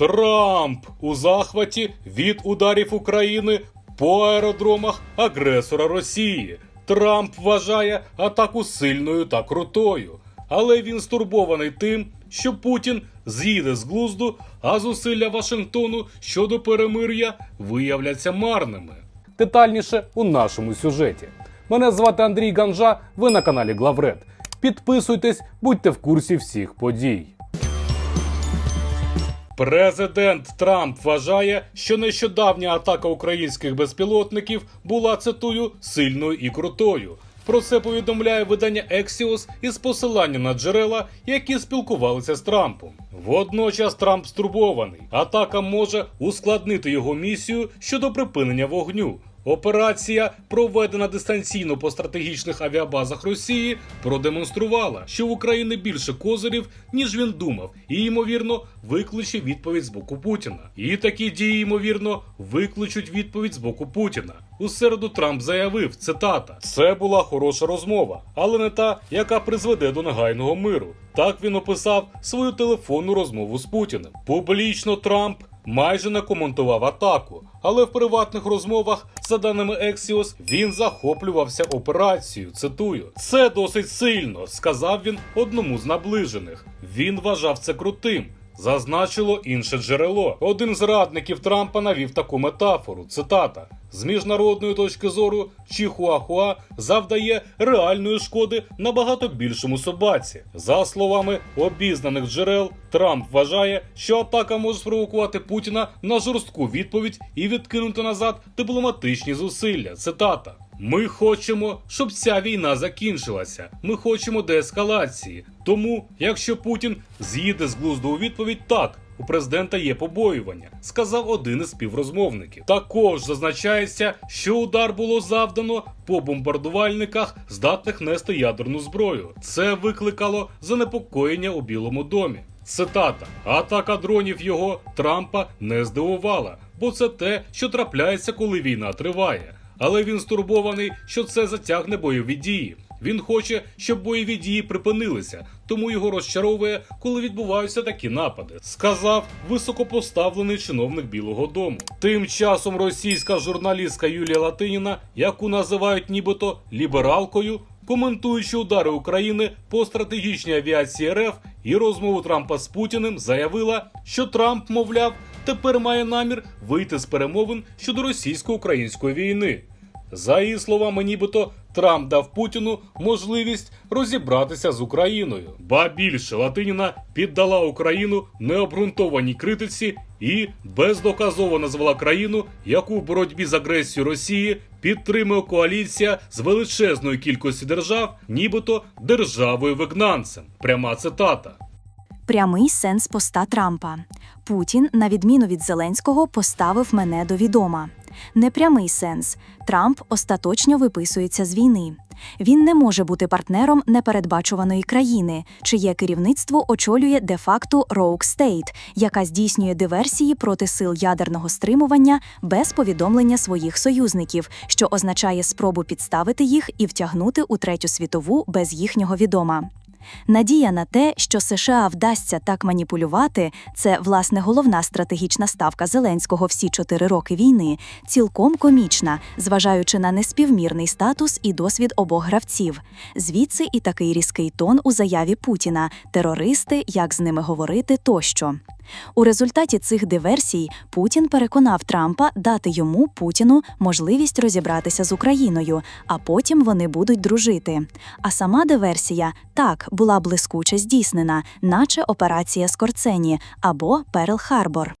Трамп у захваті від ударів України по аеродромах агресора Росії. Трамп вважає атаку сильною та крутою, але він стурбований тим, що Путін з'їде з глузду, а зусилля Вашингтону щодо перемир'я виявляться марними. Детальніше у нашому сюжеті. Мене звати Андрій Ганжа. Ви на каналі Главред. Підписуйтесь, будьте в курсі всіх подій. Президент Трамп вважає, що нещодавня атака українських безпілотників була цитую сильною і крутою. Про це повідомляє видання Ексіос із посиланням на джерела, які спілкувалися з Трампом. Водночас Трамп стурбований. Атака може ускладнити його місію щодо припинення вогню. Операція, проведена дистанційно по стратегічних авіабазах Росії, продемонструвала, що в України більше козирів, ніж він думав, і ймовірно викличе відповідь з боку Путіна. І такі дії, ймовірно, викличуть відповідь з боку Путіна. У середу Трамп заявив: цитата: це була хороша розмова, але не та, яка призведе до негайного миру. Так він описав свою телефонну розмову з Путіним. Публічно Трамп майже не коментував атаку, але в приватних розмовах, за даними Ексіос, він захоплювався операцією. Цитую: це досить сильно, сказав він одному з наближених. Він вважав це крутим. Зазначило інше джерело. Один з радників Трампа навів таку метафору. Цитата: з міжнародної точки зору Чихуахуа завдає реальної шкоди набагато більшому собаці. За словами обізнаних джерел, Трамп вважає, що атака може спровокувати Путіна на жорстку відповідь і відкинути назад дипломатичні зусилля. Цитата. Ми хочемо, щоб ця війна закінчилася. Ми хочемо деескалації. Тому, якщо Путін з'їде з глузду у відповідь, так. У президента є побоювання, сказав один із співрозмовників. Також зазначається, що удар було завдано по бомбардувальниках, здатних нести ядерну зброю. Це викликало занепокоєння у Білому домі. Цитата: атака дронів його Трампа не здивувала, бо це те, що трапляється, коли війна триває. Але він стурбований, що це затягне бойові дії. Він хоче, щоб бойові дії припинилися, тому його розчаровує, коли відбуваються такі напади, сказав високопоставлений чиновник Білого Дому. Тим часом російська журналістка Юлія Латиніна, яку називають нібито лібералкою, коментуючи удари України по стратегічній авіації РФ і розмову Трампа з Путіним, заявила, що Трамп, мовляв, тепер має намір вийти з перемовин щодо російсько-української війни. За її словами, нібито Трамп дав Путіну можливість розібратися з Україною. Ба більше Латиніна піддала Україну необґрунтованій критиці і бездоказово назвала країну, яку в боротьбі з агресією Росії підтримує коаліція з величезної кількості держав, нібито державою вигнанцем. Пряма цитата. Прямий сенс поста Трампа. Путін, на відміну від Зеленського, поставив мене до відома. Непрямий сенс. Трамп остаточно виписується з війни. Він не може бути партнером непередбачуваної країни, чиє керівництво очолює де-факто Rogue State, яка здійснює диверсії проти сил ядерного стримування без повідомлення своїх союзників, що означає спробу підставити їх і втягнути у третю світову без їхнього відома. Надія на те, що США вдасться так маніпулювати, це власне головна стратегічна ставка Зеленського всі чотири роки війни, цілком комічна, зважаючи на неспівмірний статус і досвід обох гравців. Звідси і такий різкий тон у заяві Путіна, терористи, як з ними говорити тощо. У результаті цих диверсій Путін переконав Трампа дати йому Путіну можливість розібратися з Україною, а потім вони будуть дружити. А сама диверсія так була блискуче здійснена, наче операція Скорцені або Перл Харбор.